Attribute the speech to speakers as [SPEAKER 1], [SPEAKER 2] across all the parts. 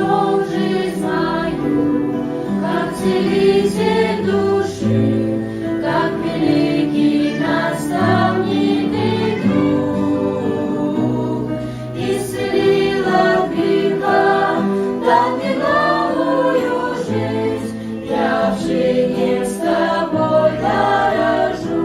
[SPEAKER 1] в жизнь мою, как целитель души, как великий наставник и друг. Греха, дал мне жизнь, я в жизни с тобой дорожу.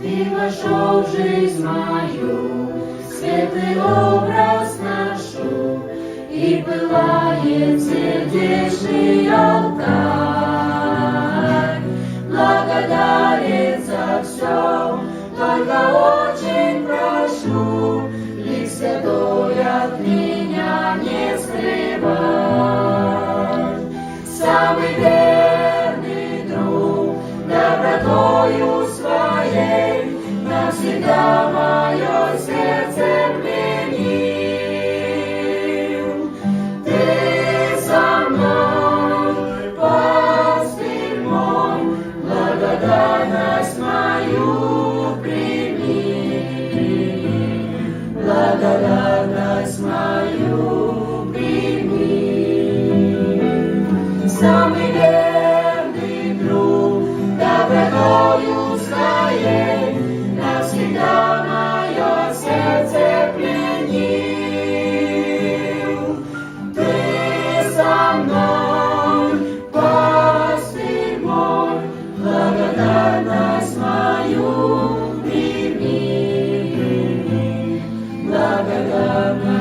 [SPEAKER 1] Ты вошел в жизнь мою, светлый образ ношу, и пылает сердечный алтарь. Благодарен за все, только очень прошу, лик святой навсегда мое сердце пленил. Ты со мной, пастырь мой, мою прими. Благодарность мою прими. Самый love.